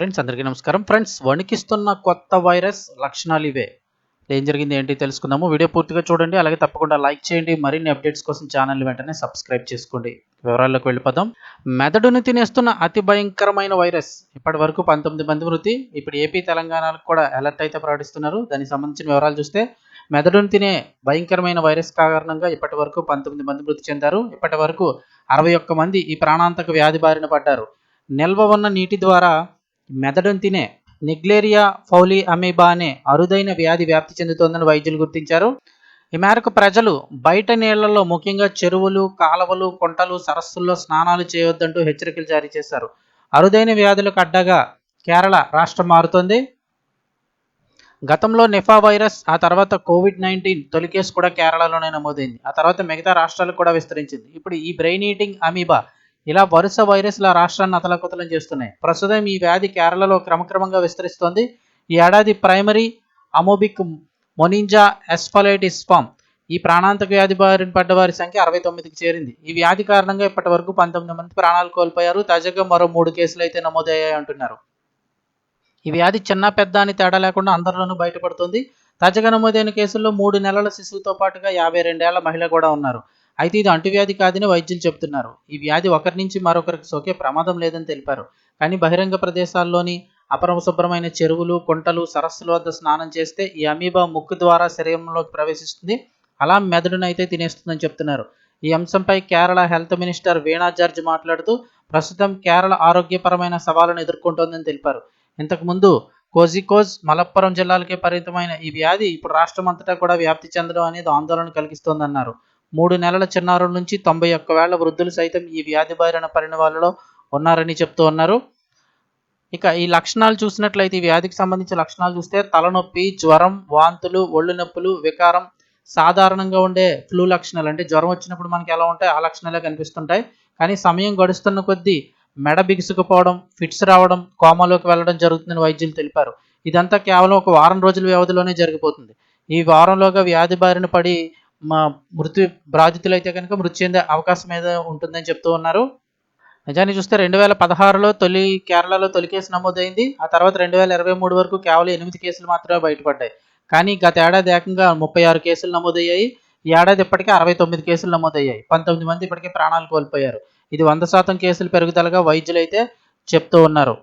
Friends అందరికీ నమస్కారం. Friends వణికిస్తున్న కొత్త వైరస్ లక్షణాలు ఇవే. ఏం జరిగింది ఏంటి తెలుసుకుందాము. వీడియో పూర్తిగా చూడండి అలాగే తప్పకుండా లైక్ చేయండి. మరిన్ని అప్డేట్స్ కోసం ఛానల్ వెంటనే సబ్స్క్రైబ్ చేసుకోండి. వివరాల్లోకి వెళ్ళిపోదాం. మెదడును తినేస్తున్న అతి భయంకరమైన వైరస్. ఇప్పటి వరకు పంతొమ్మిది మంది మృతి. ఇప్పుడు ఏపీ తెలంగాణకు కూడా అలర్ట్ అయితే ప్రకటిస్తున్నారు. దానికి సంబంధించిన వివరాలు చూస్తే మెదడును తినే భయంకరమైన వైరస్ కారణంగా ఇప్పటి వరకు పంతొమ్మిది మంది మృతి చెందారు. ఇప్పటి వరకు అరవై ఒక్క మంది ఈ ప్రాణాంతక వ్యాధి బారిన పడ్డారు. నిల్వ ఉన్న నీటి ద్వారా మెదడును తినే నిగ్లేరియా ఫౌలి అమీబా అనే అరుదైన వ్యాధి వ్యాప్తి చెందుతోందని వైద్యులు గుర్తించారు. ఈ మేరకు ప్రజలు బయట నీళ్ళలో ముఖ్యంగా చెరువులు కాలువలు కుంటలు సరస్సుల్లో స్నానాలు చేయొద్దంటూ హెచ్చరికలు జారీ చేశారు. అరుదైన వ్యాధులకు అడ్డగా కేరళ రాష్ట్రం మారుతోంది. గతంలో నిఫా వైరస్ ఆ తర్వాత కోవిడ్ నైన్టీన్ తొలి కేసు కూడా కేరళలోనే నమోదైంది. ఆ తర్వాత మిగతా రాష్ట్రాలకు కూడా విస్తరించింది. ఇప్పుడు ఈ బ్రెయిన్ ఈటింగ్ అమీబా ఇలా వరుస వైరస్ల రాష్ట్రాన్ని అతలకుతలం చేస్తున్నాయి. ప్రస్తుతం ఈ వ్యాధి కేరళలో క్రమక్రమంగా విస్తరిస్తోంది. ఈ ఏడాది ప్రైమరీ అమోబిక్ మొనింజా ఎస్ఫలైటిస్ ఫామ్ ఈ ప్రాణాంతక వ్యాధి బారిన పడ్డ వారి సంఖ్య అరవై తొమ్మిదికి చేరింది. ఈ వ్యాధి కారణంగా ఇప్పటి వరకు పంతొమ్మిది మంది ప్రాణాలు కోల్పోయారు. తాజాగా మరో మూడు కేసులు అయితే నమోదయ్యాయి అంటున్నారు. ఈ వ్యాధి చిన్న పెద్ద అని తేడా లేకుండా అందరిలోనూ బయటపడుతుంది. తాజాగా నమోదైన కేసుల్లో మూడు నెలల శిశువుతో పాటుగా యాభై రెండేళ్ళ మహిళ కూడా ఉన్నారు. అయితే ఇది అంటువ్యాధి కాదని వైద్యులు చెబుతున్నారు. ఈ వ్యాధి ఒకరి నుంచి మరొకరికి సోకే ప్రమాదం లేదని తెలిపారు. కానీ బహిరంగ ప్రదేశాల్లోని అపరిశుభ్రమైన చెరువులు కుంటలు సరస్సుల వద్ద స్నానం చేస్తే ఈ అమీబా ముక్కు ద్వారా శరీరంలోకి ప్రవేశిస్తుంది. అలా మెదడును అయితే తినేస్తుందని చెప్తున్నారు. ఈ అంశంపై కేరళ హెల్త్ మినిస్టర్ వీణా జార్జ్ మాట్లాడుతూ ప్రస్తుతం కేరళ ఆరోగ్యపరమైన సవాళ్ళను ఎదుర్కొంటోందని తెలిపారు. ఇంతకుముందు కోజికోజ్ మలప్పురం జిల్లాలకే పరిమితమైన ఈ వ్యాధి ఇప్పుడు రాష్ట్రం అంతటా కూడా వ్యాప్తి చెందడం అనేది ఆందోళన కలిగిస్తోందన్నారు. మూడు నెలల చిన్నారుల నుంచి తొంభై ఒక్క వేల వృద్ధులు సైతం ఈ వ్యాధి బారిన పడిన వాళ్ళలో ఉన్నారని చెప్తూ ఉన్నారు. ఇక ఈ లక్షణాలు చూసినట్లయితే ఈ వ్యాధికి సంబంధించిన లక్షణాలు చూస్తే తలనొప్పి జ్వరం వాంతులు ఒళ్ళు నొప్పులు వికారం సాధారణంగా ఉండే ఫ్లూ లక్షణాలు. అంటే జ్వరం వచ్చినప్పుడు మనకి ఎలా ఉంటాయి? ఆ లక్షణాలే కనిపిస్తుంటాయి. కానీ సమయం గడుస్తున్న కొద్దీ మెడ బిగుసుకుపోవడం ఫిట్స్ రావడం కోమాలోకి వెళ్ళడం జరుగుతుందని వైద్యులు తెలిపారు. ఇదంతా కేవలం ఒక వారం రోజుల వ్యవధిలోనే జరిగిపోతుంది. ఈ వారంలోగా వ్యాధి బారిన పడి మా మృతి బాధితులు అయితే కనుక మృతి చెందే అవకాశం ఏదో ఉంటుందని చెప్తూ ఉన్నారు. నిజాన్ని చూస్తే రెండు వేల పదహారులో తొలి కేరళలో తొలి కేసు నమోదైంది. ఆ తర్వాత రెండు వేల ఇరవై మూడు వరకు కేవలం ఎనిమిది కేసులు మాత్రమే బయటపడ్డాయి. కానీ గత ఏడాది ఏకంగా ముప్పై ఆరు కేసులు నమోదయ్యాయి. ఈ ఏడాది ఇప్పటికే అరవై తొమ్మిది కేసులు నమోదయ్యాయి. పంతొమ్మిది మంది ఇప్పటికే ప్రాణాలు కోల్పోయారు. ఇది వంద శాతం కేసులు పెరుగుదలగా వైద్యులు అయితే చెప్తూ ఉన్నారు.